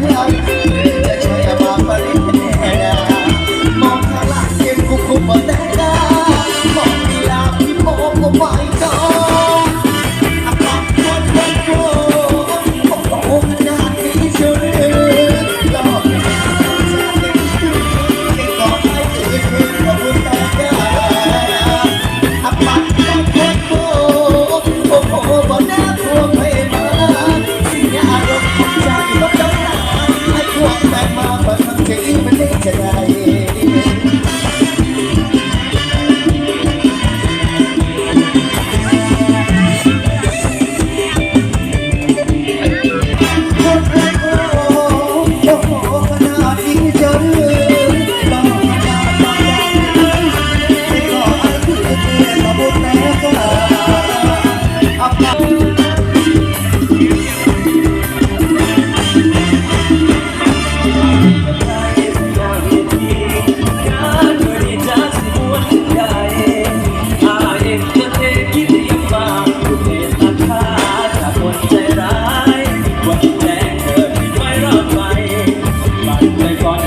ให้เอา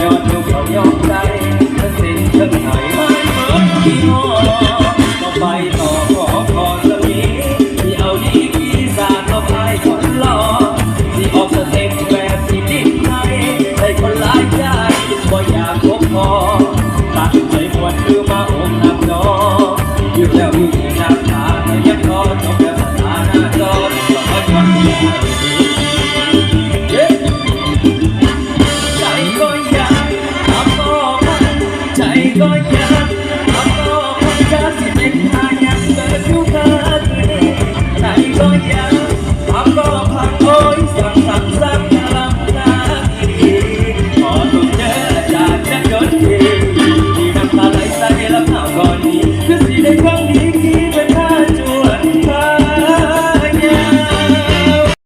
ย้อนดูยอมใจเธอส้นเธอไม่เหมือนที่อต่ไปต่อขอพรสักทีที่าดีพี่สาดมาพายคนหล่อที่ออกสเต็ปแบบที่ดิ้ใจให้คนหลายใจบ่อยากพบพอตัดใจหมดคือมาอมน้ำนออยู่แล้วย 可以